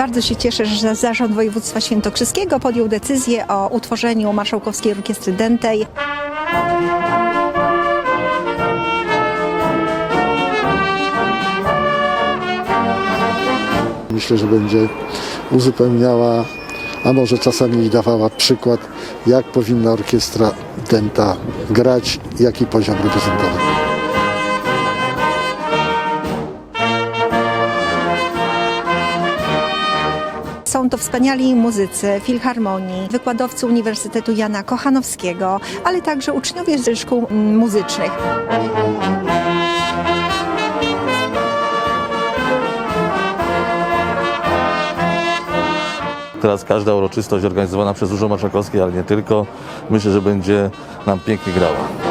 Bardzo się cieszę, że Zarząd Województwa Świętokrzyskiego podjął decyzję o utworzeniu Marszałkowskiej Orkiestry Dętej. Myślę, że będzie uzupełniała, a może czasami dawała przykład, jak powinna orkiestra denta grać, jaki poziom reprezentować. Są to wspaniali muzycy Filharmonii, wykładowcy Uniwersytetu Jana Kochanowskiego, ale także uczniowie ze szkół muzycznych. Teraz każda uroczystość organizowana przez Urząd Marszałkowski, ale nie tylko, myślę, że będzie nam pięknie grała.